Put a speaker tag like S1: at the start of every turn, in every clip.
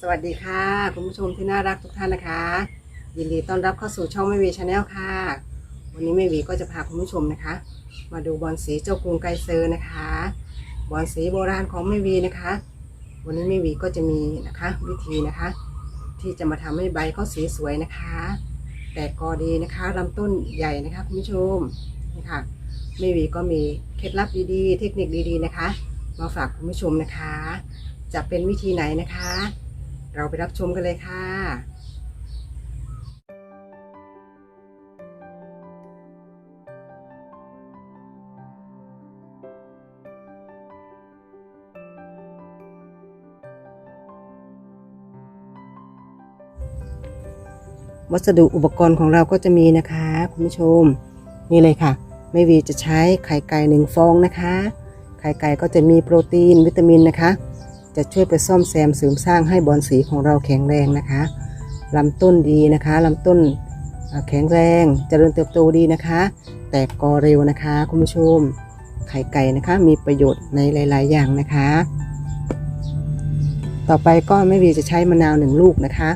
S1: สวัสดีค่ะ คุณผู้ชมที่น่ารักทุกท่านนะคะ ยินดีต้อนรับเข้าสู่ช่องไม่วีชาแนลค่ะ วันนี้ไม่วีก็จะพาคุณผู้ชมนะคะ มาดูบอลสีเจ้ากรุงไกเซอร์นะคะ บอลสีโบราณของไม่วีนะคะ วันนี้ไม่วีก็จะมีนะคะ วิธีนะคะ ที่จะมาทำให้ใบเขาสีสวยนะคะ แต่กอดีนะคะลำต้นใหญ่นะคะคุณผู้ชมนี่ค่ะไม่วีก็มีเคล็ดลับดีๆ เทคนิคดีๆนะคะ มาฝากคุณผู้ชมนะคะ จะเป็นวิธีไหนนะคะ เราไปรับชมกันเลยค่ะ วัสดุอุปกรณ์ของเราก็จะมีนะคะ คุณผู้ชม นี่เลยค่ะไม่วีจะใช้ไข่ไก่หนึ่งฟองนะคะ ไข่ไก่ก็จะมีโปรตีนวิตามินนะคะ จะช่วยไปซ่อมแซมเสริมสร้างให้บอลสีของเราแข็งแรงนะคะลำต้นดีนะคะลำต้นแข็งแรงเจริญเติบโตดีนะคะ แตกกอเร็วนะคะ คุณผู้ชม ไข่ไก่นะคะ มีประโยชน์ในหลาย ๆ อย่างนะคะ ต่อไปก็ไม่วีจะใช้มะนาวหนึ่งลูกนะคะ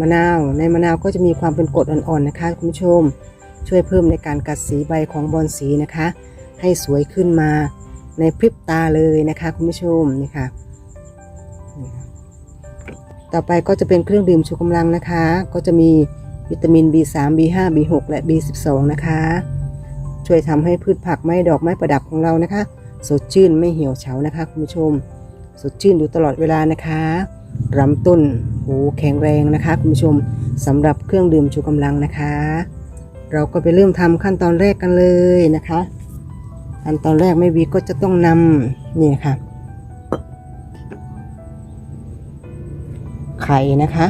S1: มะนาวในมะนาวก็จะมีความเป็นกรดอ่อน ๆ นะคะ คุณผู้ชม ช่วยเพิ่มในการกัดสีใบของบอลสีนะคะ ให้สวยขึ้นมา ในพริบตาเลยนะคะคุณผู้ชมนี่ค่ะ ต่อไปก็จะเป็นเครื่องดื่มชูกำลังนะคะ ก็จะมีวิตามิน B3 B5 B6 และ B12 นะคะ ช่วยทำให้พืชผักไม้ดอกไม้ประดับของเรานะคะ สดชื่นไม่เหี่ยวเฉานะคะคุณผู้ชม สดชื่นอยู่ตลอดเวลานะคะลำต้นหูแข็งแรงนะคะคุณผู้ชมสำหรับเครื่องดื่มชูกำลังนะคะ เราก็ไปเริ่มทำขั้นตอนแรกกันเลยนะคะ อันตอนแรกไม่วีก็จะต้องนำนี่นะคะไข่นะคะ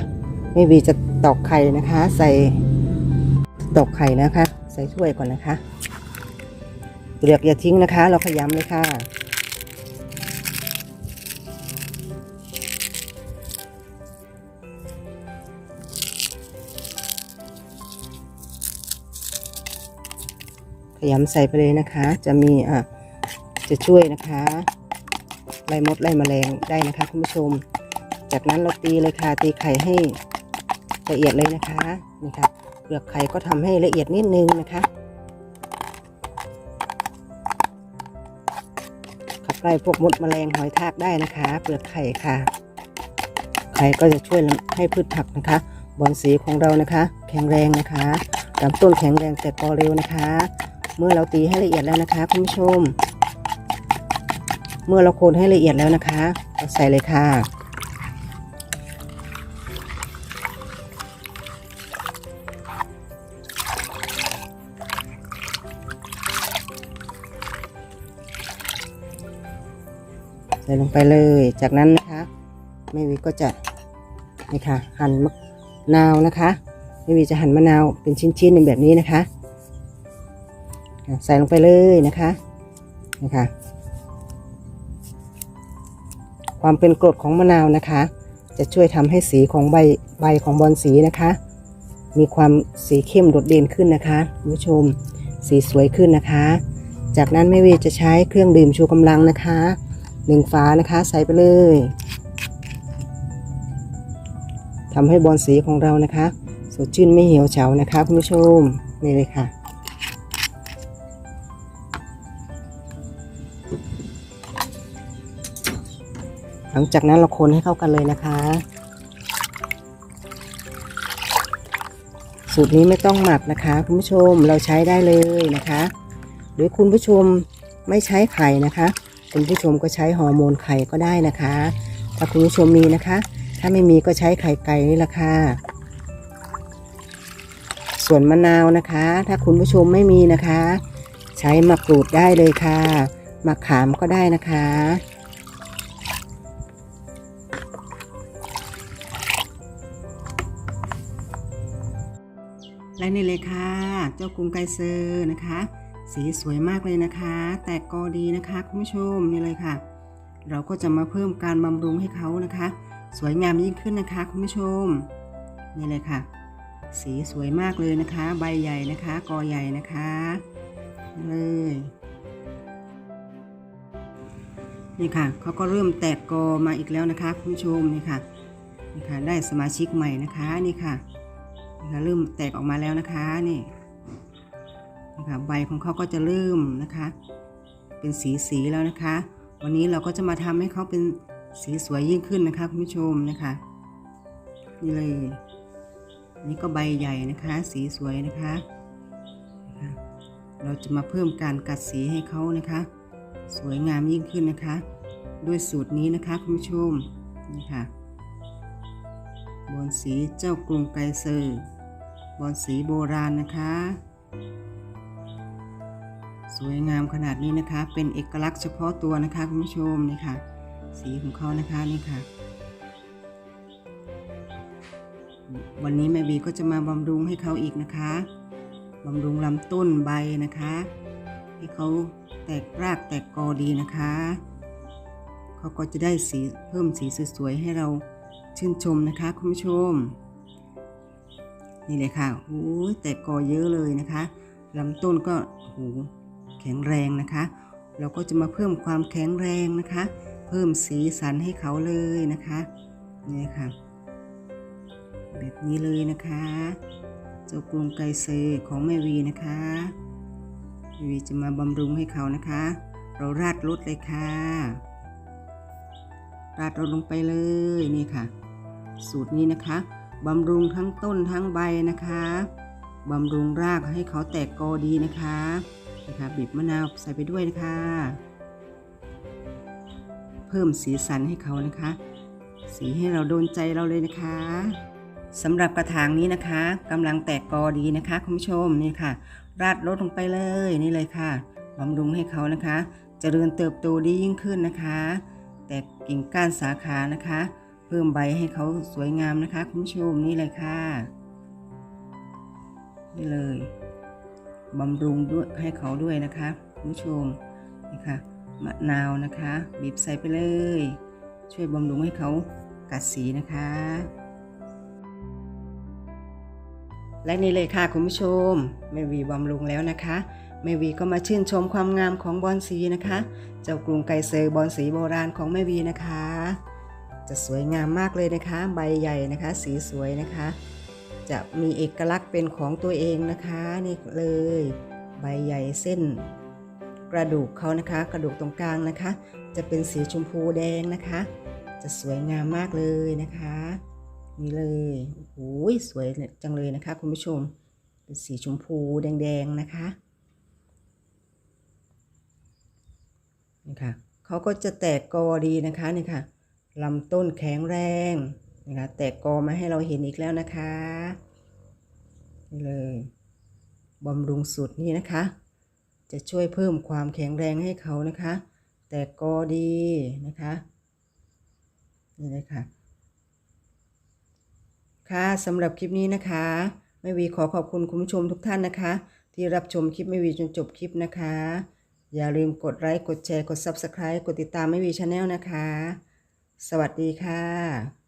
S1: ไม่วีจะตอกไข่นะคะ ใส่ตอกไข่นะคะ ใส่ถ้วยก่อนนะคะเปลือกอย่าทิ้งนะคะ เราขยำเลยค่ะ ขยำใส่ไปเลยนะคะ จะมีอะจะช่วยนะคะไล่มดไล่แมลงได้นะคะคุณผู้ชม จากนั้นเราตีเลยค่ะตีไข่ให้ละเอียดเลยนะคะนี่ค่ะเปลือกไข่ก็ทำให้ละเอียดนิดนึงนะคะขับไล่พวกมดแมลงหอยทากได้นะคะ เปลือกไข่ค่ะ ไข่ก็จะช่วยให้พืชผักนะคะบอนสีของเรานะคะ แข็งแรงนะคะลำต้นแข็งแรงแต่กอเร็วนะคะ เมื่อเราตีให้ละเอียดแล้วนะคะคุณผู้ชม เมื่อเราโคนให้ละเอียดแล้วนะคะเราใส่เลยค่ะ ใส่ลงไปเลย จากนั้นนะคะแม่วีก็จะนี่ค่ะหั่นมะนาวนะคะแม่วีจะหั่นมะนาวเป็นชิ้นๆในแบบนี้นะคะ ใส่ลงไปเลยนะคะนะคะ ความเป็นกรดของมะนาวนะคะ จะช่วยทำให้สีของใบใบของบอลสีนะคะ มีความสีเข้มโดดเด่นขึ้นนะคะคุณผู้ชมสีสวยขึ้นนะคะ จากนั้นแม่เวจะใช้เครื่องดื่มชูกำลังนะคะหนึ่งฝานะคะใส่ไปเลยทำให้บอลสีของเรานะคะ สดชื่นไม่เหี่ยวเฉานะคะคุณผู้ชมนี่เลยค่ะ หลังจากนั้นเราคนให้เข้ากันเลยนะคะ สูตรนี้ไม่ต้องหมักนะคะ คุณผู้ชมเราใช้ได้เลยนะคะ หรือคุณผู้ชมไม่ใช้ไข่นะคะ คุณผู้ชมก็ใช้ฮอร์โมนไข่ก็ได้นะคะ ถ้าคุณผู้ชมมีนะคะ ถ้าไม่มีก็ใช้ไข่ไก่นี่แหละค่ะส่วนมะนาวนะคะ ถ้าคุณผู้ชมไม่มีนะคะ ใช้มะกรูดได้เลยค่ะมะขามก็ได้นะคะ และนี่เลยค่ะ เจ้ากรุงไกเซอร์นะคะ สีสวยมากเลยนะคะ แตกกอดีนะคะคุณผู้ชมนี่เลยค่ะ เราก็จะมาเพิ่มการบำรุงให้เขานะคะ สวยงามยิ่งขึ้นนะคะคุณผู้ชม นี่เลยค่ะ สีสวยมากเลยนะคะ ใบใหญ่นะคะ กอใหญ่นะคะเลยนี่ค่ะเขาก็เริ่มแตกกอมาอีกแล้วนะคะคุณผู้ชมนี่ค่ะนี่ค่ะ ได้สมาชิกใหม่นะคะนี่ค่ะ นี่ค่ะเริ่มแตกออกมาแล้วนะคะนี่นี่ค่ะใบของเขาก็จะเริ่มนะคะ เป็นสีสีแล้วนะคะ วันนี้เราก็จะมาทำให้เขาเป็นสีสวยยิ่งขึ้นนะคะคุณผู้ชมนะคะนี่เลยนี่ก็ใบใหญ่นะคะ สีสวยนะคะ เราจะมาเพิ่มการกัดสีให้เขานะคะ สวยงามยิ่งขึ้นนะคะ ด้วยสูตรนี้นะคะคุณผู้ชมนี่ค่ะ บอนสีเจ้ากรุงไกรเซอร์บอนสีโบราณนะคะ สวยงามขนาดนี้นะคะ เป็นเอกลักษณ์เฉพาะตัวนะคะคุณผู้ชมนี่ค่ะ สีของเขานะคะนี่ค่ะ วันนี้แม่วีก็จะมาบำรุงให้เขาอีกนะคะบำรุงลำต้นใบนะคะ ให้เขาแตกรากแตกกอดีนะคะ เขาก็จะได้สีเพิ่มสีสวยๆให้เรา ชื่นชมนะคะคุณผู้ชม นี่เลยค่ะโอ้ยแตกกอเยอะเลยนะคะลำต้นก็โหแข็งแรงนะคะ เราก็จะมาเพิ่มความแข็งแรงนะคะ เพิ่มสีสันให้เขาเลยนะคะนี่ค่ะ แบบนี้เลยนะคะเจ้ากรุงไกเซของแม่วีนะคะแมวีจะมาบำรุงให้เขานะคะ เราราดรสเลยค่ะ ราดรสลงไปเลยนี่ค่ะ สูตรนี้นะคะบำรุงทั้งต้นทั้งใบนะคะบำรุงรากให้เขาแตกกอดีนะคะนะคะบีบมะนาวใส่ไปด้วยนะคะ เพิ่มสีสันให้เขานะคะ สีให้เราโดนใจเราเลยนะคะสำหรับกระถางนี้นะคะกำลังแตกกอดีนะคะคุณผู้ชมนี่ค่ะ ราดรสลงไปเลยนี่เลยค่ะบำรุงให้เขานะคะเจริญเติบโตดียิ่งขึ้นนะคะ แตกกิ่งก้านสาขานะคะ เพิ่มใบให้เขาสวยงามนะคะ คุณผู้ชมนี่เลยค่ะ นี่เลยบำรุงด้วยให้เขาด้วยนะคะคุณผู้ชมนี่ค่ะมะนาวนะคะ บีบใส่ไปเลย ช่วยบำรุงให้เขากัดสีนะคะ และนี่เลยค่ะคุณผู้ชมแม่วีบำรุงแล้วนะคะแม่วีก็มาชื่นชมความงามของบอนสีนะคะ เจ้ากรุงไกเซอร์บอนสีโบราณของแม่วีนะคะ จะสวยงามมากเลยนะคะ ใบใหญ่นะคะ สีสวยนะคะ จะมีเอกลักษณ์เป็นของตัวเองนะคะนี่เลย ใบใหญ่เส้น กระดูกเขานะคะ กระดูกตรงกลางนะคะ จะเป็นสีชมพูแดงนะคะ จะสวยงามมากเลยนะคะ นี่เลยโอ้ยสวยจังเลยนะคะ คุณผู้ชมเป็นสีชมพูแดงๆนะคะนี่ค่ะเขาก็จะแตกกอดีนะคะนี่ค่ะ ลำต้นแข็งแรงนะคะแตกกอมาให้เราเห็นอีกแล้วนะคะนี่เลยบำรุงสุดนี่นะคะ จะช่วยเพิ่มความแข็งแรงให้เขานะคะ แตกกอดีนะคะนี่เลยค่ะค่ะสำหรับคลิปนี้นะคะแม่วีขอขอบคุณคุณผู้ชมทุกท่านนะคะ ที่รับชมคลิปแม่วีจนจบคลิปนะคะ อย่าลืมกดไลค์กดแชร์กด Subscribe กดติดตามแม่วีชาแนลนะคะ สวัสดีค่ะ